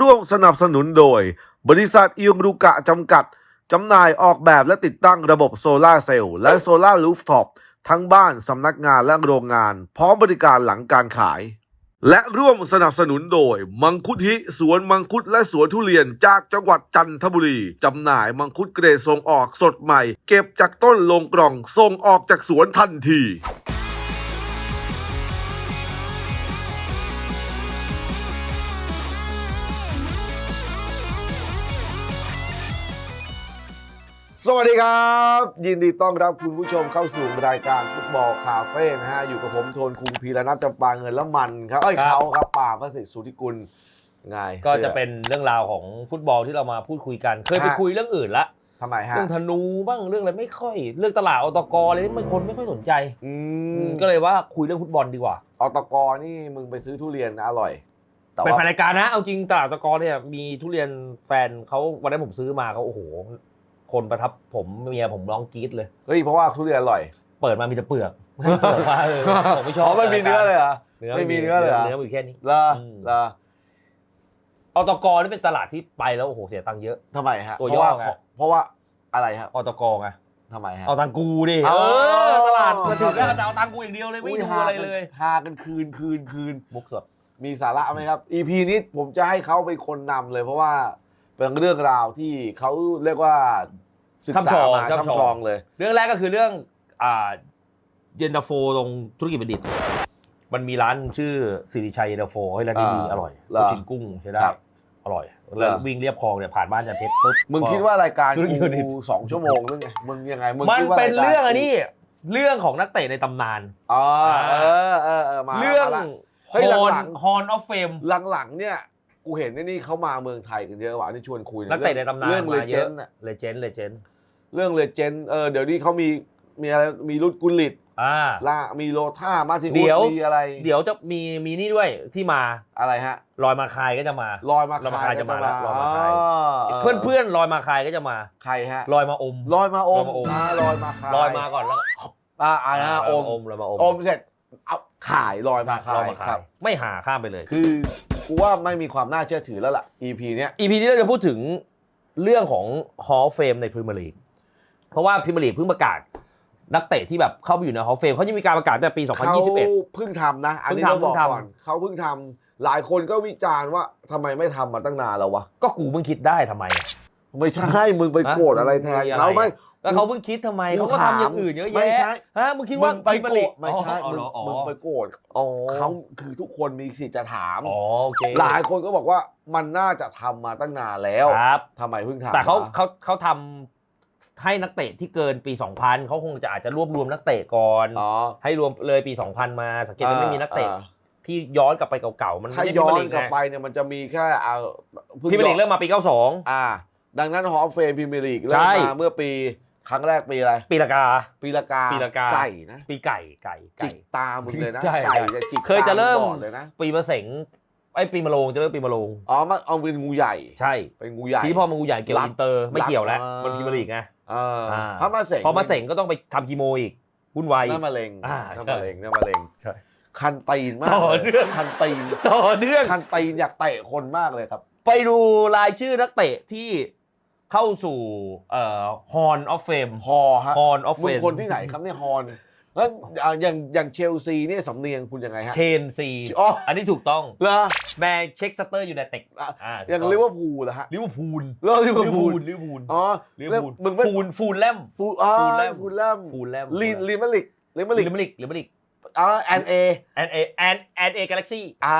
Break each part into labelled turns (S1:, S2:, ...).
S1: ร่วมสนับสนุนโดย บริษัทอิยงรุกะจำกัด จำหน่ายออกแบบและติดตั้งระบบโซลาร์เซลล์และโซลาร์รูฟท็อปทั้งบ้านสำนักงานและโรงงาน พร้อมบริการหลังการขาย และร่วมสนับสนุนโดย มังคุดฮิสวนมังคุดและสวนทุเรียนจากจังหวัดจันทบุรี จำหน่ายมังคุดเกรดส่งออกสดใหม่ เก็บจากต้นลงกล่องส่งออกจากสวนทันที สวัสดีครับ ยินดีต้อนรับคุณผู้ชมเข้าสู่รายการฟุตบอลคาเฟ่นะฮะ อยู่กับผมโทนคุงพีระนัทจำปาเงินและมันครับเอ้ย
S2: ครับ
S1: เขาครับป่าพระสิทธิ์สุทธิกุลไง
S2: ก็
S1: สื้อ
S2: จะเป็นเรื่องราวของฟุตบอลที่เรามาพูดคุยกัน เคยไป
S1: ฮะ
S2: คุยเรื่องอื่นละ
S1: ทำไมฮะ
S2: เรื่องธนูบ้างเรื่องอะไรไม่ค่อย เรื่องตลาดอตกอะไรนี่มันคนไม่ค่อยสนใจ
S1: อืม
S2: ก็เลยว่าคุยเรื่องฟุตบอลดีกว่า
S1: อตกนี่มึงไปซื้อทุเรียนนะอร่อย แต่
S2: เป็น
S1: ว่า
S2: แฟนรายการนะเอาจริงตลาดอตกเนี่ยมีทุเรียนแฟนเขาวันนั้นผมซื้อมาเขาโอ้โห คนประทับผมเมียผมร้องกรี๊ดเลย
S1: เฮ้ยเพราะว่าทุเรียนอร่อย
S2: เปิดมามีแต่เปลือกเปิดมาเออผมไม่ชอบ
S1: อ๋อมันมีเนื้อเลยเหรอ
S2: เนื้อ
S1: ไม่มีเนื้อเลยเหรอ
S2: เนื้อมีแค่นี้
S1: เหรอ
S2: อืม
S1: เหรอ
S2: อตกนี่เป็นตลาดที่ไปแล้วโอ้โหเสียตังค์เยอะ
S1: ทำไมฮะ
S2: ตัว
S1: เพราะว่า
S2: ย่อไง
S1: เพราะว่าอะไรครับ
S2: อตกไง
S1: ทำไมฮะ
S2: เอาตังกูดิ
S1: อ๋
S2: เอ
S1: อ
S2: อตลาดมาถึงก็จะเอาตังกูอย่างเดียวเลยไม่ดูอะไรเลย
S1: หากันคืนคืนคืน
S2: มุกสด
S1: มีสาระไหมครับ EP นี้ผมจะให้เขาเป็นคนนำเลยเพราะว่า เป็นเรื่องราวที่เขาเรียกว่าศึกษามาช่ำชองเลย
S2: เรื่องแรกก็คือเรื่องอ่าเย็นตาโฟตรงธุรกิจบัณฑิต มันมีร้านชื่อสิริชัยเย็นตาโฟให้ร้านนี้ดี
S1: อ่า
S2: อร่อย
S1: เหรอ
S2: ลูกชิ้นกุ้งใช้ได้
S1: ครับ
S2: อร่อยแล้ว
S1: เหรอ
S2: วิ่งเรียบคลองเนี่ยผ่านบ้านจันเพชรปุ๊บ
S1: มึงคิดว่ารายการ
S2: ธุรกิจบัณฑิต
S1: กูสองชั่วโมงหรือไงมึงยังไงมึง
S2: มัน
S1: คิดว่า
S2: เป็นา
S1: ยการ
S2: เรื่องอันนี้เรื่องของนักเตะในตำนาน
S1: อ๋อเออเออเออมา
S2: เรื่อง
S1: มาละ
S2: ฮ
S1: เฮ้ย
S2: อน
S1: หลัง
S2: ฮอนออฟเฟม
S1: หลังๆเนี่ย กูเห็นไอ้นี่เขามาเมืองไทยกันเยอะว่ะที่ชวนคุย
S2: นักเตะในตำนาน
S1: เรื่องเล
S2: มา
S1: เจ
S2: เยอะ
S1: นด์อะ
S2: เลเจนด์เลเจนด์
S1: เรื่องเลเจนด์เออเดี๋ยวนี้เขามีมีอะไรมีรุดกุลิต
S2: อ่า
S1: ล่ามีโลท่ามาทิอุ
S2: เดี๋ยว
S1: มีอะไร
S2: เดี๋ยวจะมีมีนี่ด้วยที่มา
S1: อะไรฮะ
S2: ลอยมาคายก็จะมา
S1: ลอยมา
S2: ลอยมาคายจะมาแล้วลอยมาคาย
S1: อ๋อ
S2: เพื่อนเพื่อนๆลอยมาคายก็จะมา
S1: ใครฮะ
S2: ลอยมาอม
S1: ลอยมาอม
S2: ลอยมาอม
S1: อ่าลอยมาคาย
S2: ลอยมาก่อนแล้วก็
S1: อ่าอ่านะอม
S2: อมลอยมาอม
S1: อมเสร็จเอาขายลอยมาคา
S2: ลอย
S1: ย
S2: มาคา
S1: ครั
S2: ย
S1: บ
S2: ไม่หาข้ามไปเลย
S1: คือ กูว่าไม่มีความน่าเชื่อถือแล้วล่ะ EP เนี้ย
S2: อีพีนี้เราจะพูดถึงเรื่องของ Hall of Fame ในพรีเมียร์ลีกเพราะว่าพรีเมียร์ลีกเพิ่งประกาศ นักเตะที่แบบเข้าไปอยู่ใน Hall of Fame เขาจะมีการประกาศตั้งแต่ปี
S1: เขา
S2: 2021
S1: เพิ่งทำนะ อันนี้
S2: เพิ่
S1: ต้อง
S2: งทำ
S1: บอก
S2: เพิ่งทำ
S1: ก่อนเขาเพิ่งทำหลายคนก็วิจารณ์ว่าทำไมไม่ทำมาตั้งนานแล้ววะ
S2: ก็กูเพิ่งคิดได้ทำไม
S1: ไม่ใช่มึงไปโกรธอะไรแทน
S2: มีอะไร
S1: เขาไม่
S2: แล้วเขาเพิ่งคิดทำไม
S1: กู
S2: เขาก็
S1: ถาม
S2: ทำอย่างอื่นเยอะ
S1: ไม่
S2: แยะ
S1: ใช่
S2: ฮะมึงคิดว่า
S1: มึงไปโกรธ
S2: พ
S1: ไม่
S2: รีเยร์ลี
S1: ใช่
S2: อ๋อ
S1: มึง
S2: อ๋อ
S1: มึงไปโกรธ
S2: อ๋อ
S1: เขาคือทุกคนมีสิทธิ์จะถาม
S2: อ๋อโอเค
S1: หลายคนก็บอกว่ามันน่าจะทำมาตั้งนานแล้ว
S2: ครับ
S1: ทำไมเพิ่งทำ
S2: แต่เขา
S1: วะ
S2: เขาเขาทำให้นักเตะที่เกินปี 2000 เขาคงจะอาจจะรวบรวมนักเตะก่อน
S1: อ๋อ
S2: ให้รวมเลยปี 2000 มาสังเกตว่าไม่มีนักเตะ
S1: อ่า
S2: ที่ย้อนกลับไปเก่าๆ มัน
S1: ถ้า
S2: ไม่ใช่
S1: ย้อน
S2: พรีเมีร์ลี
S1: กลับไปเนี่ยมันจะมีแค่เอาพิ่ง
S2: พรีเมียร์ลีกเริ่มมาปี 92
S1: อ่า ดังนั้นฮอลเฟมพรีเมียร์ลีก
S2: ใช่
S1: เริ่มมาเมื่อปี ครั้งแรกปีอะไร
S2: ปีละกา
S1: ปีละกา
S2: ปีละกา
S1: ไก่นะ
S2: ปีไก่ไก่
S1: จิ
S2: ไก่
S1: กตามึงเลยนะ
S2: ใช่
S1: ไก่จะจิก
S2: เคยจะเริ่ม
S1: ตางก่อนเลยนะ
S2: ปีมะเสงไอ้ปีมะโรงจะเริ่มปีมะโรง
S1: อ๋อมันเอาเป็นงูใหญ่
S2: ใช่
S1: เป็นงูใหญ่
S2: ที่พอมางูใหญ่เกี่ยว
S1: รัด
S2: อินเตอร์ไม่เกี่ยวแล้ว
S1: รัด
S2: มันพรีเมียร์ลีกไง
S1: เออ
S2: อ่า
S1: พระมาเสง
S2: พอมาเสงก็ต้องไปทำคีโมอีกวุ่นวายอี
S1: นั่
S2: ก
S1: นมะเร็ง
S2: อ่า
S1: นั่น
S2: ใช่
S1: มะเร็งนั่นมะเร็ง
S2: ใช่
S1: คันตีนมาก
S2: ต่อ
S1: เลย
S2: เนื่อง
S1: คันตีน
S2: ต่อเนื่อง
S1: คันตีนอยากเตะคนมากเลยครับ
S2: ไปดูรายชื่อนักเตะที่ เข้าสู่เอ่อ Hall of Fame
S1: ฮอฮะ
S2: Hall of
S1: มึง
S2: Fame
S1: คนที่ไหนครับเนี่ยฮอนแล้วอ่าอย่างอย่างเชลซีเนี่ยสำเนียงคุณยังไงฮะ
S2: เชนซี
S1: อ๋อ
S2: อันนี้ถูกต้อง
S1: เหรอ
S2: แมนเช็คสเตอร์อยู่ในเต็ก
S1: อะ
S2: อ่า
S1: อย่างลิเวอร์พูลเหรอฮะ
S2: ลิเวอร์พูล
S1: เลิลิเวอ
S2: ลิ
S1: ร์
S2: เวอร์
S1: พู
S2: พู
S1: ล
S2: ลลิเวอร์พูล
S1: อ๋อ
S2: ลิเวอร์พูล
S1: มึงไม่
S2: ฟูลฟูลแลม
S1: ฟูอ่า
S2: ฟูลแลม
S1: ฟูลแลม
S2: ฟูลแลม
S1: ลีลีมาลิกลีมาลิ
S2: ลิ
S1: ก
S2: เบอร์ลิกลิเบอร์ลิก
S1: อ่าแอนเอ
S2: แอนเอแอนแอนเอกาแล็กซี่
S1: อ่า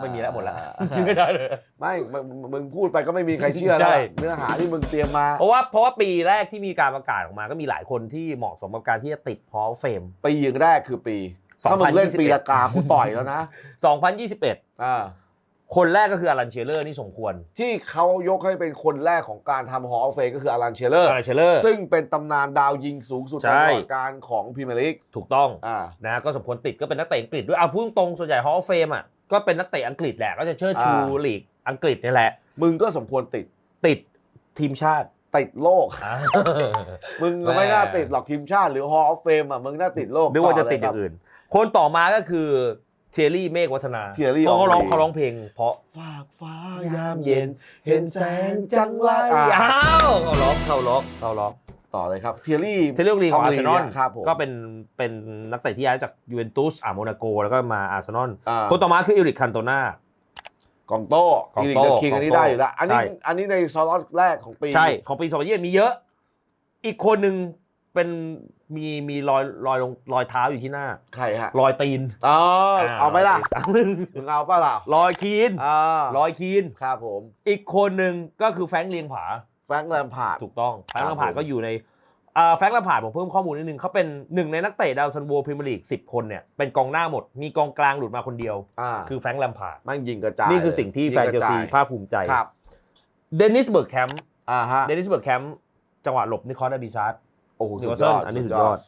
S2: ไม่มีแล้วหมดแล้ว
S1: อ่า
S2: ไม่ได้เลย
S1: ไม่มึงมึงพูดไปก็ไม่มีใครเชื่อ
S2: ใช่
S1: แล้วเนื้อหาที่มึงเตรียมมา
S2: เพราะว่าเพราะว่าปีแรกที่มีการประกาศออกมาก็มีหลายคนที่เหมาะสมกับการที่จะติด Hall of Fame
S1: ปีอย่างแรกคือปีถ้ามึงเล่น
S2: 2021
S1: ปีละกากูต่อยแล้วนะ
S2: 2021
S1: อ่า
S2: คนแรกก็คืออลันเชลเลอร์นี่สมควร
S1: ที่เขายกให้เป็นคนแรกของการทำฮอลเฟก็คืออารันเชลเลอร์
S2: อลันเชลเลอร์
S1: ซึ่งเป็นตำนานดาวยิงสูงสุด
S2: ใช่
S1: ตลอดการของพรีเมียร์ลีก
S2: ถูกต้อง
S1: อ่า
S2: นะก็สมควรติดก็เป็นนักเตะอังกฤษด้วยเอาพูดตรงๆส่วนใหญ่ Hall of Fame อะก็เป็นนักเตะอังกฤษแหละก็จะเชิดชู
S1: อ่า
S2: ลีกอังกฤษนี่แหละ
S1: มึงก็สมควรติด
S2: ติดทีมชาติ
S1: ติดโลก
S2: อ่า
S1: มึง
S2: แม่
S1: ไม่ น่าติดหรอกทีมชาติหรือฮอลเฟมอะมึงน่าติดโลก
S2: นึกว่าจะติดอ
S1: ต่
S2: ย่างอื่น คนต่อมาก็คือ เทียรี่เมฆวัฒนา
S1: Thierry
S2: เพราะเขาร้อง
S1: Henry
S2: เขาร้องเพลง เพราะ
S1: ฝากฟ้ายามเย็น เห็นแสงจังไร
S2: อ้าวเขาร้องเขาร้องเขาร้อง
S1: ต่อเลยครับเทียรี่
S2: เทเลลีของอาร์เซนอล
S1: ครับผม
S2: ก็เป็นเป็นนักเตะที่ย้ายจากยูเวนตุสอาโมนาโกแล้วก็มาอาร์เซนอล
S1: อ่า
S2: คนต่อมาคือเอริกคันโตนา
S1: กองโต้
S2: กอง
S1: ที
S2: โต้
S1: กับคิงอันนี้
S2: กองโต้
S1: ได้อยู่แล้วอันนี้
S2: ใช่
S1: อันนี้ในสล็อตแรกของปี
S2: ใช่ ของปี 2020มีเยอะ อีกคนหนึ่ง เป็นมีมีรอยรอยลงรอยเท้าอยู่ที่หน้า
S1: ใครฮะ
S2: รอยตีน
S1: อ๋อเอาไหมล่ะ
S2: รอยตีน
S1: มึงเอาป่ะล่ะ
S2: รอยคีน
S1: อ่าร
S2: อยคีน
S1: ครับผม
S2: อีกคนหนึ่งก็คือแฟรงค์เลียงผา
S1: แฟรงค์แลมพาร์ด
S2: ถูกต้อง แฟรงค์
S1: ครั
S2: ลา
S1: บ
S2: มผาร์ด
S1: ผม
S2: ก็อยู่ในอ่าแฟรงค์ลามผาร์ดผมเพิ่มข้อมูลนิดนึงเขาเป็นหนึ่งในนักเตะดาวซันโวพรีเมียร์ลีกสิบคนเนี่ยเป็นกองหน้าหมด มีกองกลางหลุดมาคนเดียว
S1: อ่า
S2: คือแฟรงค์ลามผาร์ด
S1: แมันยิงกระจาย
S2: นี่คือสิ่งที่แฟนเชลซี
S1: ยิงกระจย
S2: ภาคภูมิใจ
S1: ครับ
S2: เดนิสเบิร์กแคมป์
S1: อ่าฮะ
S2: เดนิสเบิร์กแคมป์จังหวะหลบนิคอสดาบิชาร์ด
S1: โอ้โห
S2: นิ
S1: สุ
S2: ว
S1: ด
S2: คายสเซิ
S1: อ
S2: ล
S1: ด
S2: อันนี้สุดยอด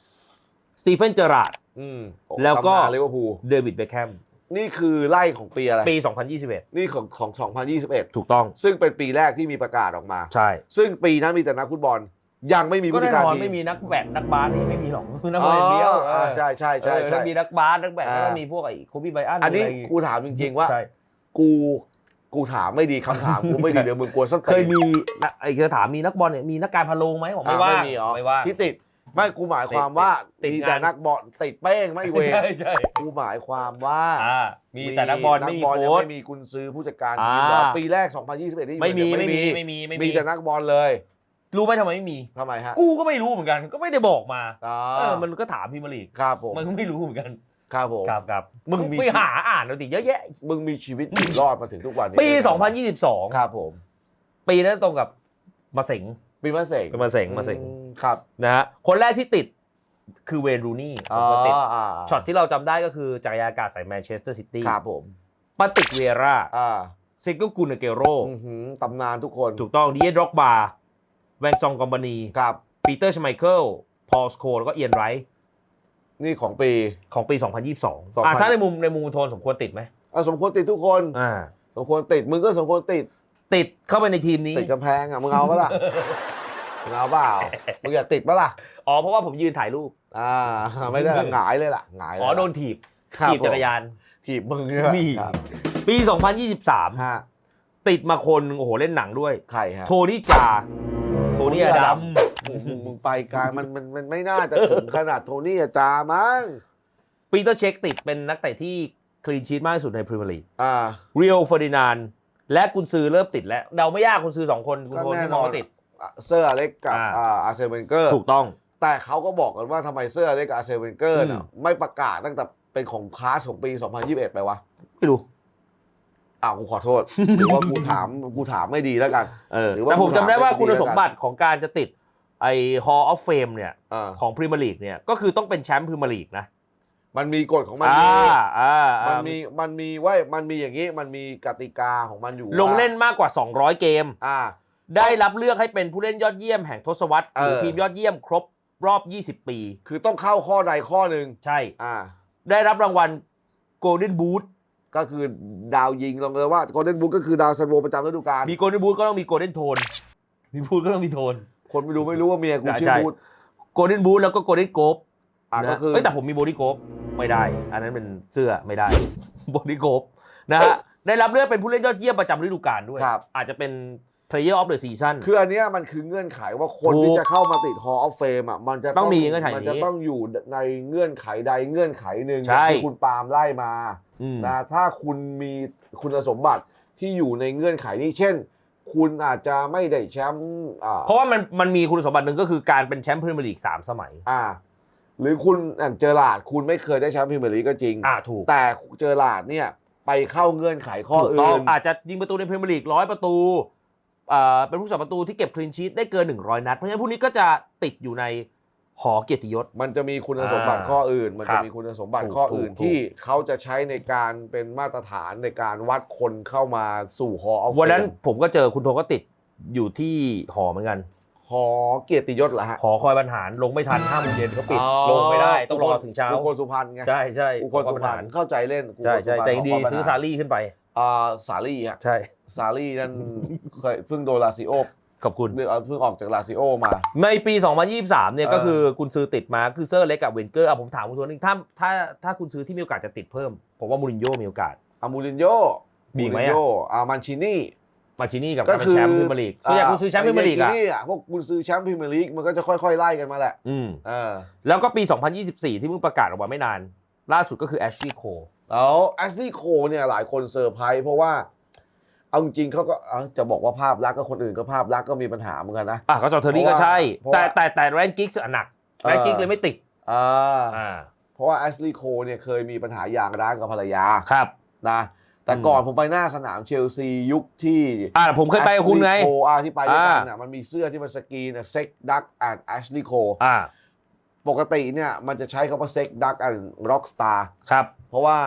S2: สตีเฟนเจอราร์ด
S1: อืม
S2: แล้วก็
S1: ตำนานลิเวอร์พูล
S2: เดวิดเบคแฮม
S1: นี่คือไล่ของปีอะไร
S2: ปี 2021
S1: นี่ของของ 2021
S2: ถูกต้อง
S1: ซึ่งเป็นปีแรกที่มีประกาศออกมา
S2: ใช่
S1: ซึ่งปีนั้นมีแต่นักฟุตบอล ยังไม่มี
S2: ก็
S1: ผู้จั
S2: แน่
S1: ดการ
S2: นอน
S1: ทีม
S2: ไม่มีนักแบดนักบาสนี่ไม่มีหรอกนัก
S1: อ๋
S2: บอ
S1: อ
S2: ลอย่างเดียวเอ
S1: อ่า
S2: อ
S1: ใช่ใช่ใช่
S2: เออ
S1: ใช่
S2: ถ้ามีนักบาสนักแบด
S1: อ่า
S2: แล้วก็มีพวกไอ้โคบีไบอัน
S1: อันนี้ะ
S2: ไร
S1: กูถามจริงๆว่า
S2: ใช่
S1: กู กูถามไม่ดีคำถามกูไม่ดีเดี๋ยวมึงกลัวส้นตีน
S2: เคยมีนะไอ้จะถามมีนักบอลเนี่ยมีนักการพะโลงไหมบอกไม่ว่า
S1: อะไม่มีเหรอ
S2: ไม่ว่า
S1: ที่ติดไม่กูหมายความว่า
S2: ติด
S1: มี
S2: งาน
S1: แต่นักบอลติดเป้งไม่เวร
S2: ใช่ใช่
S1: กูหมายความว่า
S2: อ่ามีแต่นักบอลไม่มี
S1: นักบอลยัง
S2: โค้ช
S1: ไม่มีกุนซือผู้จัดการทีมเหรอ
S2: อ่า
S1: ปีแรก 2021ที่
S2: ไม่มี
S1: ยัง
S2: ไม่มีไม่มีไม่
S1: มีแต่นักบอลเลย
S2: รู้ไหมทำไมไม่มี
S1: ทำไมฮะ
S2: กูก็ไม่รู้เหมือนกัน ก็ไม่ได้บอกมา
S1: อ๋อ
S2: เออมันก็ถามพี่มารีก
S1: ครับผม
S2: มันก็ไม่รู้เหมือนกัน
S1: ครับผม
S2: ครับครับ
S1: มึงมี
S2: ไปหาอ่านเอาติเยอะแยะ
S1: มึงมีชีวิตอยู่รอดมาถึงทุกวันนี้
S2: ปี
S1: ค
S2: 2022
S1: รับผม
S2: ปีนั้นตรงกับมาเสง
S1: ปีมะเสง
S2: เป็นมะเสงมะเสง
S1: อืครับ
S2: นะฮะคนแรกที่ติดคือเวย์นรูนี่สองคนติด
S1: อ่า
S2: ช็อตที่เราจำได้ก็คือจักรยานอากาศใส่แมนเชสเตอร์ซิตี้
S1: ครับผม
S2: ปาติกเวร่า
S1: อ่า
S2: ซิกเกิลกูนเกโร
S1: อื้อหือตำนานทุกคน
S2: ถูกต้องดีเอดร็อกบาร์แวงซองกอมบานี
S1: ครับ
S2: ปีเตอร์ชไมเคิล พอลสโคแล้วก็เอียนไรท์
S1: นี่ของปี
S2: ของปี 2022อะถ้าในมุมในมุมโทนสมควรติดไหม
S1: อะสมควรติดทุกคน
S2: อ่า
S1: สมควรติดมึงก็สมควรติด
S2: ติดเข้าไปในทีมนี้
S1: ติดกำแพงอะมึงเอาปะล่ะมึงเอาเปล่ามึงอยากติดปะล่ะ
S2: อ๋อเพราะว่าผมยืนถ่ายรูป
S1: อ่าไม่ได้หงายเลยล่ะหงายเลย
S2: อ๋อโดนถีบ
S1: ครับ
S2: ถีบจักรยาน
S1: ถีบมึงเย
S2: นี่
S1: ครับ
S2: ปี 2023
S1: ฮะ
S2: ติดมาคนหนึ่งโอ้โหเล่นหนังด้วย
S1: ใครฮะ
S2: โทนี่จา โทนี่อดัม
S1: มึงมึงมึงไปไกลมันมันมันไม่น่าจะถึงขนาดโทนี่อาจามั้ง
S2: ปีเตอร์เช็คติดเป็นนักเตะที่คลีนชีตมากที่สุดในพรีเมียร์ลีก
S1: อ่า
S2: เรียลเฟอร์ดินานและกุนซือเริ่มติดแล้ว เดาไม่ยากกุนซือสองคนคุณโทน
S1: ก็แน่
S2: ที่
S1: น
S2: ม
S1: อ
S2: อนงว่าติด
S1: เซอร์อเล็กกับ
S2: อ่า
S1: อ่าอาร์เซนเวนเกอร์
S2: ถูกต้อง
S1: แต่เขาก็บอกกันว่าทำไมเซอร์อเล็กกับอาร์เซนเวนเกอร์น่ะ
S2: อืม
S1: ไม่ประกาศตั้งแต่เป็นของคลาสของปี 2021 ไปวะ
S2: ไม่รู้
S1: อ้าวกูขอโทษ หรือว่ากูถามกูถามไม่ดีแล้วกัน
S2: เออ
S1: หรือว่า
S2: แต่ผมจำได้ว่า
S1: คุณถาม
S2: คุณสมบัติของการจะติด ไอ้ Hall of Fame เนี่ย
S1: อ่า
S2: ของพรีเมียร์ลีกเนี่ยก็คือต้องเป็นแชมป์พรีเมียร์ลีกนะ
S1: มันมีกฎของมัน
S2: อ่า
S1: อยู่
S2: อ่า
S1: มั
S2: อ่าน
S1: มีมันมีไว้ยมันมีอย่างนี้มันมีกติกาของมันอยู่
S2: ลง
S1: ว่า
S2: เล่นมากกว่า 200 เกม
S1: อ่า
S2: ได้รับเลือกให้เป็นผู้เล่นยอดเยี่ยมแห่งทศวรรษหรือ
S1: เออ
S2: ทีมยอดเยี่ยมครบรอบ 20 ปี
S1: คือต้องเข้าข้อใดข้อหนึ่ง
S2: ใช่
S1: อ่า
S2: ได้รับรางวัล Golden Boot
S1: ก็คือดาวยิงลงเลยว่าโกลเด้นบุ๊กก็คือดาวซันโวประจำฤดูกาล
S2: มี Golden Boot ก็ต้องมี Golden Tone มีบูทก็ต้องมีโทน
S1: คนไม่รู้ไม่รู้ว่าเมียกู
S2: ใช่
S1: ชื่อ
S2: ใช่
S1: บูธ
S2: Golden Boot แล้วก็ Golden Globe
S1: อะ
S2: นะ
S1: ก็คือ
S2: เอ้ยแต่ผมมี Body Globe ไม่ได้ อันนั้นเป็นเสื้อไม่ได้ Body Globe นะฮะได้รับเลือกเป็นผู้เล่นยอดเยี่ยมประจำฤดูกาลด้วย
S1: ครับ
S2: อาจจะเป็น Player of the Season
S1: คืออันเนี้ยมันคือเงื่อนไขว่าคน
S2: ถูก
S1: ที่จะเข้ามาติด Hall of Fame อะมันจะ
S2: ต้องมีเงื่อนไข
S1: มัน
S2: นี้
S1: จะต้องอยู่ในเงื่อนไขใดเงื่อนไขหนึ่ง
S2: ใช่
S1: ที่คุณปาล์มไล่มา
S2: อืม
S1: นะถ้าคุณมีคุณสมบัติที่อยู่ในเงื่อนไขนี้เช่น คุณอาจจะไม่ได้แชมป์อ่า
S2: เพราะว่ามันมันมีคุณสมบัติหนึ่งก็คือการเป็นแชมป์พรีเมียร์ลีกสามสมัย
S1: อ่า หรือคุณอย่างเจอหลาร์ดคุณไม่เคยได้แชมป์พรีเมียร์ลีกก็จริง
S2: อ่าถูก
S1: แต่เจอหลาร์ดเนี่ยไปเข้าเงื่อนไขข้อ
S2: ถูก
S1: อื่
S2: ต้อง
S1: น
S2: อาจจะยิงประตูในพรีเมียร์ลีกร้อยประตูเอ่อเป็นผู้สาประตูที่เก็บคลีนชีตได้เกิน 100 นัด เพราะฉะนั้นพวกนี้ก็จะติดอยู่ใน หอเกียรติยศ
S1: มันจะมีคุณสมบัติ
S2: อ่า
S1: ข้ออื่น มัน
S2: ครั
S1: จะ
S2: บ
S1: มีคุณสมบัติ
S2: ถูก
S1: ข้ออื่น
S2: ถูก
S1: ที่เขาจะใช้ในการเป็นมาตรฐานในการวัดคนเข้ามาสู่หอเอา
S2: วันนั้นผมก็เจอคุณโทก็ติดอยู่ที่หอเหมือนกัน
S1: หอเกียรติยศเหรอฮะ
S2: หอคอยบรรหารลงไม่ทันห้าโมงเย็นเขาปิดลงไม่ได้ต้องรอถึงเช้า
S1: อุคนสุพรรณไง
S2: ใช่ใช่
S1: อุคนสุพรรณเข้าใจเล่น
S2: ใช่ใช่
S1: อุบล
S2: แต่ยังดี
S1: หครบรรหร
S2: ซื้อซารี่ขึ้นไป
S1: อ่าสาลี่ฮะ
S2: ใช่
S1: ซาลี่นั่นเคยเพิ่งโดนลาซิโอ
S2: ขอบคุณ
S1: เเพิ่งออกจากลาซิโอมา
S2: ในปี 2023 เนี่ย
S1: เออ
S2: ก็คือคุณซื้อติดมาคือเซอร์เล็กกับเวนเกอร์อะผมถามคุณตัวนึงถ้าถ้าถ้าคุณซื้อที่มีโอกาสจะติดเพิ่ม ผมว่ามูรินโญ่มีโอกาส
S1: อามูรินโญ่
S2: มีอีกไหม
S1: ริ
S2: อะ
S1: นโญ่อามันชินี่
S2: มาชินี่กับ
S1: ก็
S2: การเป็น
S1: คือ
S2: แชมป์พรีเมียร์ลีกส่วนใหญ่คุณซื้อแชมป์พรีเมียร์ลีกอะ
S1: นี่อะพวกคุณซื้อแชมป์พรีเมียร์ลีกมันก็จะค่อยๆไล่กันมาแหละ
S2: อืม
S1: เออ
S2: แล้วก็ปี 2024 ที่เพิ่งประกาศออกมาไม่นาน ล่าสุดก็คือแอชลีย์โค
S1: แล้วแอสลีย์โคเนี่ยหลายคนเซอร์ไพรส์เพราะว่า เอาจริงๆเขาก็เอาจะบอกว่าภาพลักษณ์ก็คนอื่นก็ภาพลักษณ์ก็มีปัญหาเหมือนกันนะ
S2: อะก็จอเทอร์นี่ก็ใช่
S1: เพราะว่า
S2: แต่แต่แต่แรนกิกส์หนักแรนกิกเลยไม่ติด
S1: อ่า
S2: อ่า
S1: เพราะว่าแอสลีย์โคเนี่ยเคยมีปัญหาอย่างร้างกับภรรยา
S2: ครับ
S1: นะแต่
S2: อืม
S1: ก่อนผมไปหน้าสนามเชลซียุคที่
S2: อ่าผมเคยไปกับคุณไง
S1: Ashley Cole อ่าที่ไปด้วยกัน
S2: อ่า
S1: น่ะมันมีเสื้อที่มันสกรีนน่ะเซ็กดักแอนด์แอชลีย์โค
S2: อ่า
S1: ปกติเนี่ยมันจะใช้คำว่าเซ็กดักแอนด์ร็อกสตาร์
S2: ครับ
S1: เพราะว่า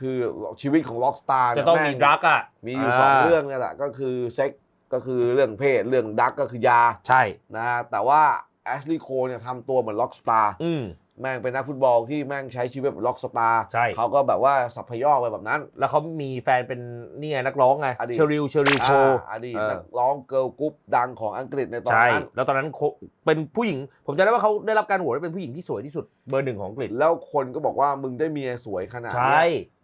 S1: คือชีวิตของร็อกสตาร์
S2: จะต้องมีดรักอะ
S1: มีอยู่สองเรื่องเนี่ยแหละก็คือเซ็กก็คือเรื่องเพศเรื่องดักก็คือยา
S2: ใช่
S1: นะแต่ว่าแอชลีย์โคเนี่ยทำตัวเหมือนล็อกสตาร์
S2: อืม
S1: แม่งเป็นนักฟุตบอลที่แม่งใช้ชีวิตแบบล็อกสตาร์
S2: ใช่
S1: เขาก็แบบว่าสับพยอกไปแบบนั้น
S2: แล้วเขามีแฟนเป็นนี่ไงนักร้องไง
S1: อดีต
S2: เชอริลเชอริลโค
S1: อ่าอดีต
S2: เออ
S1: นักร้องเกิร์ลกรุ๊ปดังของอังกฤษในตอน
S2: ใช่
S1: นั้น
S2: แล้วตอนนั้นโคเป็นผู้หญิง ผมจำได้ว่าเขาได้รับการโหวตว่าเป็นผู้หญิงที่สวยที่สุดเบอร์หนึ่งของอังกฤษ
S1: แล้วคนก็บอกว่ามึงได้เมียสวยขนาด
S2: ใช่
S1: เนี้ย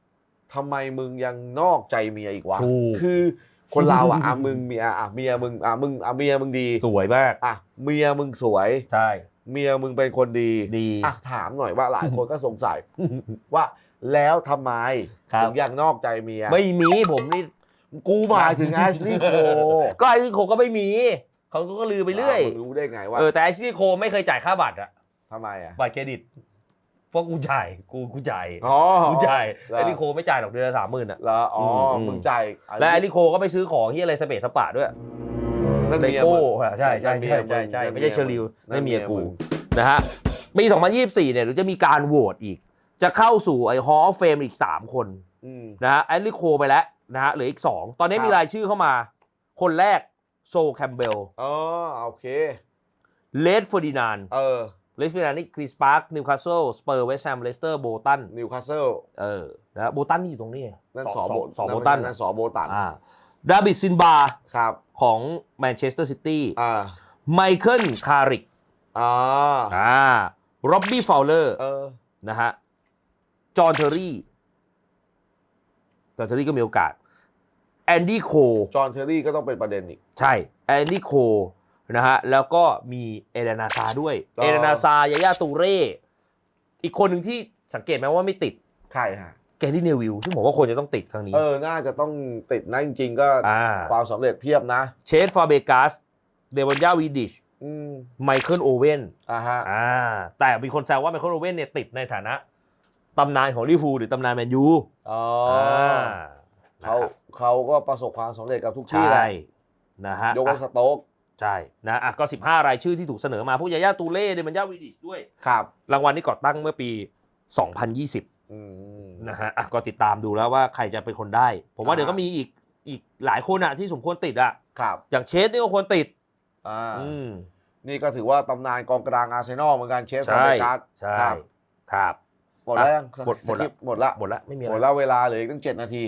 S1: ทำไมมึงยังนอกใจเมียอีกวะ
S2: ถูก
S1: คือคนเราอะอะมึงเมียอะเมียมึงอะมึงอะเมียมึงดี
S2: สวยมาก
S1: อะเมียมึงสวย
S2: ใช่
S1: เมียมึงเป็นคนดี
S2: ดี
S1: อะถามหน่อยว่าหลายคนก็สงสัย ว่าแล้วทำไม
S2: ครับ
S1: ถึงยังนอกใจเมีย
S2: ไม่มีผมนี่
S1: กูหมายถึงแอชลีย์โค
S2: ก็ไอ้โคก็ไม่มี เขาก็ลือไปเรื่อย
S1: มึงรู้ได้ไงว่า
S2: เออแต่ไอ้ที่โคไม่เคยจ่ายค่าบัตรอะ
S1: ทำไมอะ
S2: บัตรเครดิต เพราะกูจ่ายกูกูจ่าย
S1: อ๋อ
S2: กูจ่าย
S1: เหรอ
S2: ไอ้ที่โคไม่จ่ายหรอกเดือนละสามหมื่นอะ
S1: แล้วอ๋ออ
S2: ม
S1: มึงจ่าย
S2: และไอ้ที่โคก็ไปซื้อของที่อะไรสเปซสปะด้วย
S1: นั่น
S2: เล
S1: เมีย
S2: โก้
S1: มึง
S2: อะใช่ใช่
S1: นั่นเมี
S2: ใช่
S1: ย
S2: ใช่ใช่
S1: มึง
S2: ไม่ใช่เชอริล
S1: นั่
S2: นั่
S1: น
S2: น
S1: เมี
S2: เมี
S1: ย
S2: ย
S1: มึ
S2: กู
S1: ง
S2: นะฮะปี 2024 เนี่ยเดี๋ยวจะมีการโหวตอีก จะเข้าสู่ไอ้ Hall of Fame อีก 3 คน
S1: อืม
S2: นะฮะแอลลี่โคไปแล้วนะฮะเหลืออีก 2 ตอนนี้
S1: ครับ
S2: มีรายชื่อเข้ามา คนแรกโซแคมเบล
S1: อ๋อโอเค
S2: เลดเฟอร์ดินาน
S1: เออ
S2: เลดเฟอร์ดินานนี่คริสปาร์คนิวคาสเซิลสเปอร์เวสต์แฮมเลสเตอร์โบตัน
S1: นิวคาสเซิล
S2: เออนะฮะโบตันนี่อยู่ตรงนี้
S1: นั่น
S2: ส
S1: ส
S2: อ
S1: องโบ
S2: สองโบตัน
S1: นั่นสอโบตัน
S2: อ่าดาบิดซินบา
S1: ครับ
S2: ของแมนเชสเตอร์ซิตี้
S1: อ่า
S2: ไมเคิลคาริก
S1: อ่า
S2: อ่าร็อบบี้ฟาวเลอร์
S1: เออ
S2: นะฮะจอห์นเทอรี่จอห์นเทอรี่ก็มีโอกาสแอนดี้โค
S1: จอห์นเทอร์รี่ก็ต้องเป็นประเด็นอีก
S2: ใช่แอนดี้โค นะฮะแล้วก็มีเอเดนาซาด้วย
S1: อ๋อ
S2: เอเดนาซายาย่าตูเร่อีกคนหนึ่งที่สังเกตไหมว่าไม่ติด
S1: ใครฮะ
S2: แกรี่เนวิลซึ่งผมว่าควรจะต้องติดครั้งนี้
S1: เออ น่าจะต้องติดนะจริงๆ ก็
S2: อ่า
S1: ความสำเร็จเพียบนะ
S2: เชสฟาเบกัสเดวอนยาวีดิช
S1: อืม
S2: ไมเคิลโอเวน
S1: อ่าฮะ
S2: อ่าแต่มีคนแซวว่าไมเคิลโอเว่นเนี่ยติดในฐานะตำนานของลิเวอร์พูลหรือตำนานแมนยู
S1: อ๋อ
S2: อ่า
S1: เขา
S2: นะครับ
S1: เขาก็ประสบความสำเร็จกับทุกที่แห
S2: ใช่
S1: ละ
S2: นะฮะ
S1: ยกเว้นส
S2: อะ
S1: โต๊ก
S2: ใช่นะอะก็ 15 รายชื่อที่ถูกเสนอมาพวกยาย่าตูเล่เดมันยาวิดิชด้วย
S1: ครับ
S2: รางวัลนี้ก่อตั้งเมื่อปี 2020
S1: อืม
S2: นะฮะอะก็ติดตามดูแล้วว่าใครจะเป็นคนได้ ผมว่า
S1: อ่า
S2: เดี๋ยวก็มีอีกอีกหลายคนอะที่สมควรติดอะ
S1: ครับ
S2: อย่างเชสนี่ก็ควรติด
S1: อ่า
S2: อืม
S1: นี่ก็ถือว่าตำนานกองกลางอาร์เซนอลเหมือนกันเชฟฟา
S2: ใช่
S1: เบกัส
S2: ใช่
S1: ครับ
S2: ครับ
S1: หมดแล้วยัง
S2: หมดหมด
S1: สคริปต์หมดละ
S2: หมดละไม่มีอะ
S1: หมด
S2: ไร
S1: แล้วเวลาเหลืออีกตั้งเจ็ดนาที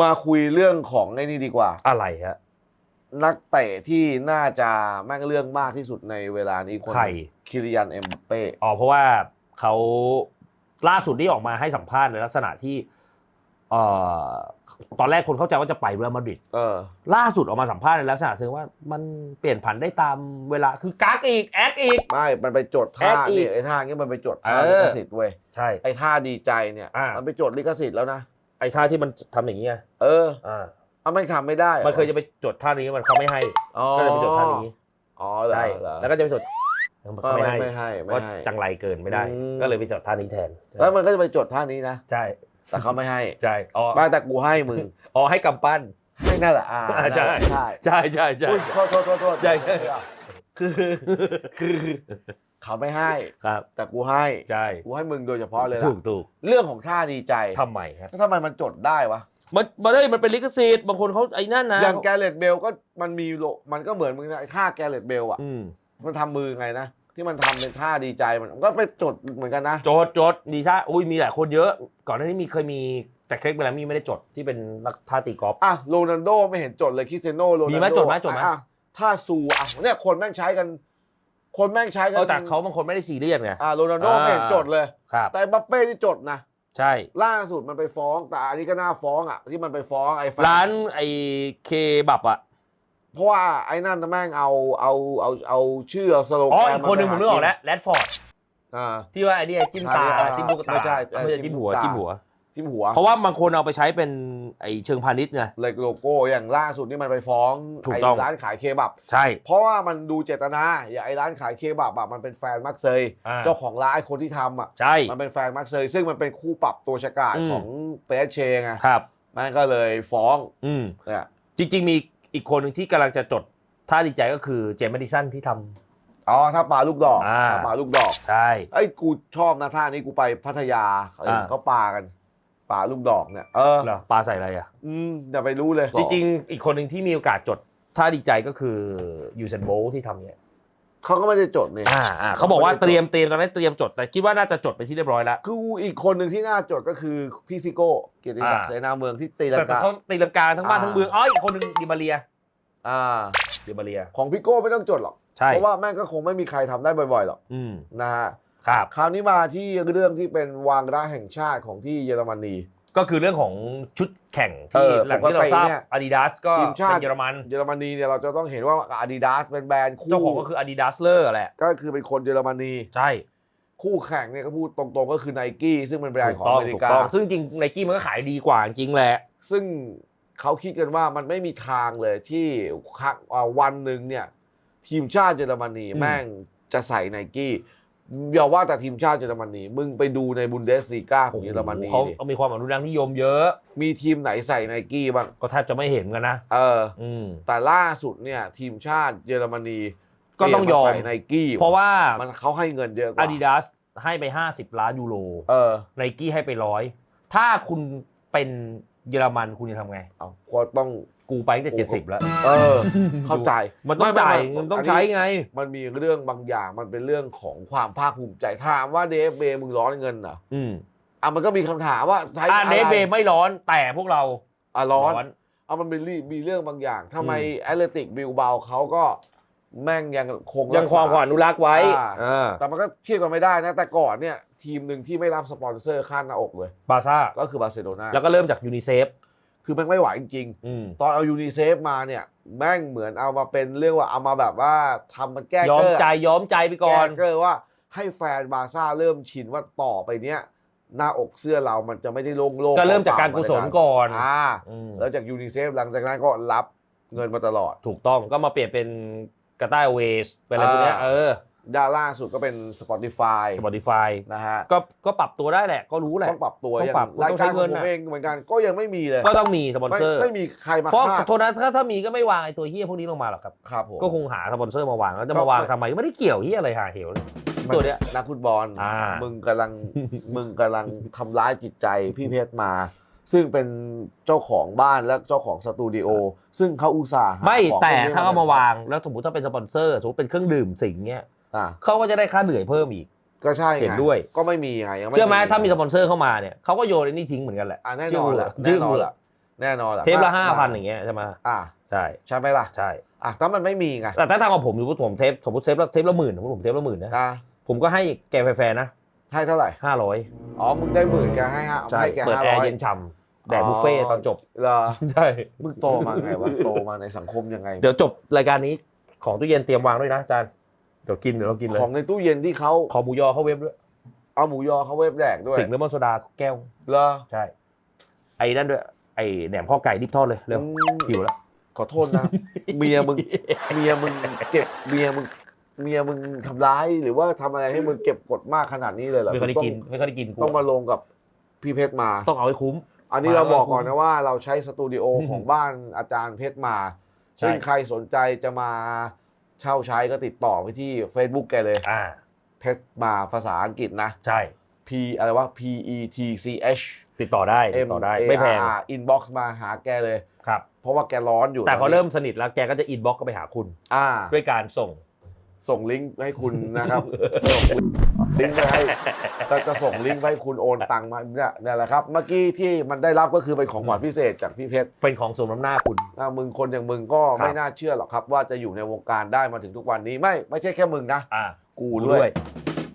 S1: มาคุยเรื่องของไอ้นี่ดีกว่า
S2: อะไรฮะ
S1: นักเตะที่น่าจะแม่งเรื่องมากที่สุดในเวลานี้คนหนึ่ง
S2: ใคร
S1: คิริยันเอ็มบัปเป้
S2: อ๋อเพราะว่าเขาล่าสุดที่ออกมาให้สัมภาษณ์ในลักษณะที่เอ่อตอนแรกคนเข้าใจว่าจะไปเรอัลมาดริด
S1: เออ
S2: ล่าสุดออกมาสัมภาษณ์ในลักษณะซึ่งว่ามันเปลี่ยนผันได้ตามเวลาคือกักอีกแอคอีก
S1: ไม่ มันไปจดท่า
S2: แอดอีก
S1: เนี่ยไอ้ท่านี้มันไปจดท่า
S2: เอ
S1: ลิ
S2: อ
S1: ขสิทธิ์เว้ย
S2: ใช่
S1: ไอ้ท่าดีใจเนี่ย
S2: อ่ามั
S1: มันไปจดลิขสิทธิ์แล้วนะ
S2: ไอ้ท่าที่มันทำอย่างนี้ย
S1: เออ
S2: อ่า
S1: เอาไม่ทำไม่ได้หรอ
S2: มันเคยจะไปจดท่านี้มันเขาไม่ให้
S1: อ๋อ
S2: ก็เลยไปจดท่านี้
S1: อ๋อเหรอ
S2: ใช่
S1: เหรอ
S2: แล้วก็จะไปจดเขา
S1: ไม่
S2: ไม่
S1: ไม่
S2: ให้
S1: ไม่ให้
S2: เพ
S1: ไม่
S2: ราะ
S1: ให้
S2: จังไรเกินไม่ได้
S1: อืม
S2: ก็เลยไปจดท่านี้แทน
S1: แล้วมันก็จะไปจดท่านี้นะ
S2: ใช่
S1: แต่เขาไม่ให้
S2: ใช่อ๋อ
S1: บ้านแต่กูให้มึง
S2: อ๋อให้กำปั้น
S1: ให้นั่นแหละอ่า
S2: อ่าใช่
S1: นั่นแหละใช่
S2: ใช่ใช่ใช่
S1: อุ๊ยโทษโทษโทษโทษ
S2: ใช่
S1: คือคือเขาไม่ให้
S2: ครับ
S1: แต่กูให้
S2: ใช่
S1: กูให้มึงโดยเฉพาะเลย
S2: ถู
S1: ล่ะ
S2: กถูก
S1: เรื่องของท่าดีใจ
S2: ทำไมครับ
S1: แล้วทำไมมันจดได้วะ
S2: มันมันได้ยมันเป็นลิขสิทธิ์บางคนเขาไอ้นั่นนะ
S1: อย่างแกเรตเบลก็มันมีโลมันก็เหมือนมึงนะไอ้ท่าแกเรตเบลอะ
S2: อืม
S1: มันทำมือไงนะ ที่มันทำเป็นท่าดีใจมันก็ไปจดเหมือนกันนะ
S2: โจทย์โจทย์มีท่าอุ้ยมีหลายคนเยอะ ก่อนหน้านี้มีเคยมีแต่เครกเบลามีไม่ได้จดที่เป็นนักท่าตีกอล์ฟ
S1: อะโรนัลโดไม่เห็นจดเลยคริสเตียโนโรนัลโด
S2: มีไหมจดไหมจดไหม
S1: อะถ้าซูอะเนี่ยคนแม่งใช้กัน คนแม่งใช้กั
S2: เออแต่เขาบางคนไม่ได้ซีเรียสไง
S1: อ่าโรนัลโด
S2: อ่า
S1: ไม่เห็นจดเลย
S2: ครับ
S1: แต่บัปเป้ที่จดนะ
S2: ใช่
S1: ล่าสุดมันไปฟ้องแต่อันนี้ก็น่าฟ้องอะที่มันไปฟ้องไอ้แฟ
S2: ร้านไอ้เคบับอะ
S1: เพราะว่าไอ้นั่นน่ะแม่งเอาเอาเอาเอาชื่อเอาสโล
S2: อ๋อ
S1: แกน
S2: อีกคนหนึ่งผมนึกออกแล้วแรดฟอร์ด
S1: อ่า
S2: ที่ว่าไอ้นี่จิ้มตา
S1: อ่า
S2: จิ้มลูกตา
S1: ไม่ใช่เออ
S2: ไม่ใช่จิ้มหัว
S1: จิ้มลูกตา
S2: จิ้มหัว
S1: ทิมหัว
S2: เพราะว่าบางคนเอาไปใช้เป็นไอ้เชิงพาณิชย์ไง
S1: เลยโลโก้อย่างล่าสุดนี่มันไปฟ้อง
S2: ถูก
S1: ไอ้
S2: ต้อง
S1: ร้านขายเคบับ
S2: ใช่
S1: เพราะว่ามันดูเจตนาอย่างไอ้ร้านขายเคบับอะมันเป็นแฟนมักเซย
S2: อ่า
S1: เจ้าของร้านไอ้คนที่ทำอะ
S2: ใช่
S1: มันเป็นแฟนมักเซยซึ่งมันเป็นคู่ปรับตัวชะกาด
S2: อืม
S1: ของเปเชไง
S2: ครับ
S1: มันก็เลยฟ้อง
S2: อืม
S1: เนี่ย
S2: จริง ๆ มีอีกคนหนึ่งที่กำลังจะจดท่าดีใจก็คือเจมส์แมดิสันที่ทำ
S1: อ๋อถ้าปลาลูกดอก
S2: อ่า
S1: ถ้าปลาลูกดอก
S2: ใช่
S1: ไอ้ยกูชอบนะท่านี้กูไปพัทยาเออ
S2: อ่า
S1: เขาปลากัน ปลาลูกดอกเนี่ยเออ
S2: เหรอปลาใส่อะไรอะ
S1: อืมอย่าไปรู้เลย
S2: จริงๆ อีกคนหนึ่งที่มีโอกาสจดท่าดีใจก็คือยูเซนโบลที่ทำเนี่ย
S1: เขาก็ไม่ได้จดเนี่ย
S2: อ่าอ่าเขาบอกว่าเตรียมเตรียมตอนนี้เตรียมจด แต่คิดว่าน่าจะจดไปที่เรียบร้อยแล้ว
S1: คืออีกคนหนึ่งที่น่าจดก็คือพี่ซิโก้เกียรติศักดิ์
S2: อ่า
S1: เสนาเมืองที่ตีลั
S2: แต่
S1: ง
S2: แต่
S1: กา
S2: เขาตีลังกาทั้งบ้าน
S1: อ่า
S2: ทั้งเมืองอ๋ออีกคนหนึ่งดิมาเรีย
S1: อ่า
S2: ดิมาเรีย
S1: ของพี่โก้ไม่ต้องจดหรอก
S2: ใช่
S1: เพราะว่าแม่งก็คงไม่มีใครทำได้บ่อยๆหรอก
S2: อืม
S1: นะฮะ
S2: ครับ
S1: คราวนี้มาที่เรื่องที่เป็นวางระแห่งชาติของที่เยอรมนี
S2: ก็คือเรื่องของชุดแข่ง
S1: เอ
S2: ที่
S1: อ
S2: หลังที่เราทราบ
S1: ปกติเนี่ย
S2: อาดิดาสก็
S1: ทีมชาติ
S2: เป็นเยอรมัน
S1: เยอรมนีเนี่ยเราจะต้องเห็นว่า Adidas เป็นแบรนด์คู่
S2: เจ้าของก็คืออาดิดาสเลอร์แหละ
S1: ก็คือเป็นคนเยอรมนี
S2: ใช่
S1: คู่แข่งเนี่ยก็พูดตรงๆก็คือไนกี้ซึ่งเป็นแบรนด์
S2: ถู
S1: ข
S2: ก
S1: อง
S2: ต้อ
S1: องเมริ
S2: ถูก
S1: กา
S2: ต้องซึ่งจริงไนกี้มันก็ขายดีกว่าจริงแหละ
S1: ซึ่งเขาคิดกันว่ามันไม่มีทางเลยที่ครั้งอ่าวันหนึ่งเนี่ย ทีมชาติเยอรมนี
S2: อืม
S1: แม่งจะใส่ไนกี้ อย่าว่าแต่ทีมชาติเยอรมนีมึงไปดูในบุนเดสลีกาของเยอรมนี
S2: เขา
S1: ดิ
S2: มีความอนุรักษ์นิยมเยอะ
S1: มีทีมไหนใส่ไนกี้บ้าง
S2: ก็แทบจะไม่เห็นกันนะ
S1: เออ
S2: อืม
S1: แต่ล่าสุดเนี่ย ทีมชาติเยอรมนี
S2: ก็ต้องยอม
S1: เปลี่นมาใส่ไนกี้
S2: เพราะว่า
S1: มันเขาให้เงินเยอะกว่า
S2: อาดิดาสให้ไป 50 ล้านยูโร
S1: เออ
S2: ไนกี้ให้ไปร้อยถ้าคุณเป็นเยอรมันคุณจะทำไง
S1: เอาก็ต้อง
S2: กูไปตั้งแต่เจ็ดสิบแล้ว
S1: เออ เข้าใจ
S2: มันต้องจ่าย
S1: ไม่ไม่ไม่
S2: มันต้องใช้ไง
S1: มันมีเรื่องบางอย่างมันเป็นเรื่องของความภาคภูมิใจถามว่าเดฟเบมึงร้อนเงินเหรอ
S2: อืม
S1: อะมันก็มีคำถามว่าใช้
S2: อ่า
S1: อะไร
S2: เนเบไม่ร้อนแต่พวกเรา
S1: อะร้อน เอามันเป็นรีมีเรื่องบางอย่างทำไม
S2: อืม
S1: แอตเลติกบิลเบาเขาก็แม่งยังคง
S2: ยัง
S1: รักษ
S2: ความความอนุรักษ์ไว้
S1: อ่า
S2: อ่า
S1: แต่มันก็เทียบกันไม่ได้นะ แต่ก่อนเนี่ย ทีมหนึ่งที่ไม่รับสปอนเซอร์ค่าหน้าอกเลย
S2: บาร์ซ่า
S1: ก็คือบาร์เซโลนา
S2: แล้วก็เริ่มจากยูนิเซฟ
S1: คือแม่งไม่ไหวจริง
S2: อืม
S1: ๆตอนเอายูนิเซฟมาเนี่ย แม่งเหมือนเอามาเป็นเรื่องว่าเอามาแบบว่าทำมันแก้
S2: ยอ
S1: เก
S2: ม
S1: อร์
S2: ใจยอมใจไปก่อน
S1: แก้เกอร์ว่าให้แฟนบาร์ซ่าเริ่มชินว่าต่อไปเนี้ยหน้าอกเสื้อเรามันจะไม่ได้โล่งๆ
S2: ก็เริ่มจากการกุศลก่อน
S1: อ่า
S2: อืม
S1: แล้วจากยูนิเซฟหลังจากนั้นก็รับเงินมาตลอด
S2: ถูกต้องก็มาเปลี่ยนเป็นกาตาเวสเป็นอะไรพวกเนี้ย
S1: อ่า
S2: เออ
S1: ด้านล่าสุดก็เป็น Spotify
S2: Spotify
S1: นะฮะ
S2: ก็ก็ปรับตัวได้แหละ ก็รู้แหละ
S1: ต้องปรับตัว
S2: ต้อง
S1: อย่าง
S2: ปรับ
S1: ราย
S2: ต้องใช้
S1: การข
S2: เงิ
S1: อง
S2: น
S1: ผม
S2: น่ะ
S1: เองเหมือนกันก็ยังไม่มีเลย
S2: ก็ต้องมีสปอน
S1: ไม่
S2: เซอร์
S1: ไม่มีใครมา
S2: เพราะ
S1: คาด
S2: โทษนะถ้าถ้ามีก็ไม่วางไอ้ตัวเฮี้ยพวกนี้ลงมาหรอกครับ
S1: ครับผม
S2: ก็คงหาสปอนเซอร์มาวางแล้วจะ
S1: ก็
S2: มาวาง
S1: ไม่
S2: ทำไมไม่ได้เกี่ยวเฮี้ยอะไรหาเหวเลย
S1: มัน
S2: ตัวเนี้ย
S1: นักฟุตบอล
S2: อ่า
S1: มึงกำลัง มึงกำลังทำร้ายจิตใจพี่เพชรมา ซึ่งเป็นเจ้าของบ้านและเจ้าของสตูดิโอซึ่งเขาอุตส่าห์หา
S2: ไม่
S1: ของ
S2: แต่
S1: พวกนี้
S2: ถ้าเอามาวางแล้วสมมติถ้าเป็นสปอนเซอร์สมมติเป็นเครื่องดื่มสิงเงี้ย
S1: อะ
S2: เขาก็จะได้ค่าเหนื่อยเพิ่มอีก
S1: ก็ใช่ไง
S2: เห็นด้วย
S1: ก็ไม่มีไงยังไม่
S2: เชื่อไหมถ้ามีสปอนเซอร์เข้ามาเนี่ยเขาก็โยนไอ้นี่ทิ้งเหมือนกันแหละ
S1: อะแน่นอนแหละ
S2: ชื่
S1: แน่
S2: อนกู
S1: อน
S2: เหร
S1: แห
S2: อ
S1: ละแน่นอนแหละ
S2: เทปละ
S1: ถ้
S2: ห้าพันอย่างเงี้ยใช่ไหม
S1: อะ
S2: ใช่
S1: ใช่ไหมล่ะ
S2: ใช่
S1: อะถ้ามันไม่มีไง
S2: แต่ถ้าทางของผมอยู่ผมเทปสมมติเทปละเทปละหมื่นสมมติผมเทปละหมื่นนะ
S1: อะ
S2: ผมก็ให้แกแฟร์ๆนะ
S1: ให้เท่าไหร่
S2: ห้าร้อย
S1: อ๋อ มึงได้หมื่นแกให้ฮะ
S2: ใช่
S1: ให้แก
S2: เปิด
S1: ห้า
S2: แอ
S1: ร้อ
S2: ร์
S1: ย
S2: เย็นฉ่ำแดกบุฟเฟ่ต์ตอนจบ
S1: เหรอ
S2: ใช่
S1: มึงโตมาไงวะโตมาในสังคมยังไง
S2: เดี๋ยวจบรายการนี้ของตู้เย็นเตรียมวางด้วยนะอาจารย์ เดี๋ยวกินเดี๋ยวเรากินเลย
S1: ของในตู้เย็นที่เขา
S2: ขอหมูยอเข้าเว็บด้วย
S1: เอาหมูยอเขาเว็บแดกด้วย
S2: สิงห์เลมอนโซดาแก้ว
S1: เหรอ
S2: ใช่ ไอ้นั่นด้วยไอ้แหนมข้อไก่ดิบทอดเลยเร็ว
S1: อืม
S2: หิวแล้ว
S1: ขอโทษนะ เมียมึงเมียมึงเก็บเมียมึงเมียมึงทำร้ายหรือว่าทำอะไรให้มึงเก็บกดมากขนาดนี้เลยเหรอ
S2: ไม่เคยได้
S1: ต้อง
S2: กินไม่เคยได้กินกู
S1: ต้องมาลงกับพี่เพชรมา
S2: ต้องเอาให้คุ้ม
S1: อันนี้
S2: มา
S1: เราบอก
S2: แล้ว
S1: ก่อนนะว่าเราใช้สตูดิโอของบ้านอาจารย์เพชรมา
S2: ใช่
S1: ซึ่งใครสนใจจะมา เช่าใช้ก็ติดต่อไปที่ Facebook แกเลย
S2: อ่า
S1: เพชรมาภาษาอังกฤษนะ
S2: ใช่
S1: P อะไรวะ P E T C H
S2: ติดต่อได้ติด
S1: M
S2: ต่อได้
S1: A
S2: ไม่แพง
S1: R inbox มาหาแกเลย
S2: ครับ
S1: เพราะว่าแกร้อนอยู่
S2: แต่พอ
S1: ตนนี้
S2: เริ่มสนิทแล้วแกก็จะอินบ็อกก็ไปหาคุณ
S1: อ่า
S2: ด้วยการส่ง
S1: ส่งลิงก์ให้คุณนะครับลิงก์ไปให้ก็จะส่งลิงก์ไปให้คุณโอนตังมาเนี่ยเนี่ยแหละครับ เมื่อกี้ที่มันได้รับก็คือเป็นของขวัญพิเศษจากพี่เพชร
S2: เป็นของสมน้ำหน้าคุณ
S1: อะมึงคนอย่างมึงก็
S2: ครับ
S1: ไม่น่าเชื่อหรอกครับ ว่าจะอยู่ในวงการได้มาถึงทุกวันนี้ไม่ไม่ใช่แค่มึงนะ
S2: อ่า
S1: กู
S2: กู
S1: ด้
S2: ด้
S1: ว
S2: วยย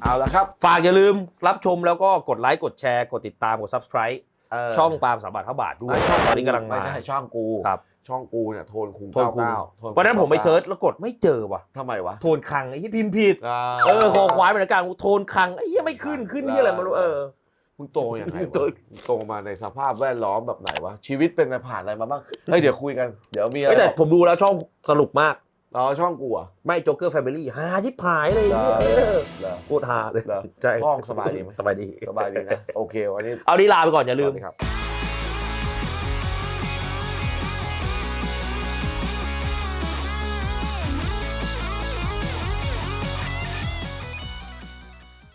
S1: เอาละครับ
S2: ฝากอย่าลืมรับชมแล้วก็กดไลค์กดแชร์กดติดตามกด subscribe
S1: เช่
S2: องปาล์มสามบาทเท่าบาทด้วย
S1: ไม่ช่อง
S2: ตอนนี้กำลังมา
S1: ไม่ใช่ช่องกู
S2: ครับ
S1: ช่องกูเนี่ยโทนคุง
S2: โทนคุง
S1: เก้าเก้าโทคุง
S2: วันนั้นผมไป
S1: ก้าก้า
S2: เซิร์ชแล้วกดไม่เจอว่ะ
S1: ทำไมวะ
S2: โทนคังไอ้ที่พิมพ์ผิดาเออคอควายเป็นอาการโทนคังไอ้เหี้ยไม่ขึ้นขึ้นที่อะไรไมารู้เออ
S1: มึงโตยังไง
S2: โต
S1: วะมึงโตมาในสภาพแวดล้อมแบบไหนวะชีวิตเป็นไงผ่านอะไรมาบ้างเฮ้ยเดี๋ยวคุยกัน เดี๋ยวมีอะไร
S2: ไม่แต่ผมดูแล้วช่องสนุกมาก
S1: เราช่องกูอะ
S2: ไม่โจ๊กเกอร์แฟมิลี่ฮาชิบหายเลยไอ้เหี้ย
S1: เหรอ
S2: เออ
S1: เหรอ
S2: โคตรฮาเลย
S1: เหรอ
S2: ใช่
S1: ห้องสบายดีไหม
S2: สบายดี
S1: สบายดีนะ โอเค วันนี้
S2: เอาดีลาไปก่อนอย่าลืม
S1: สวัสดีครับ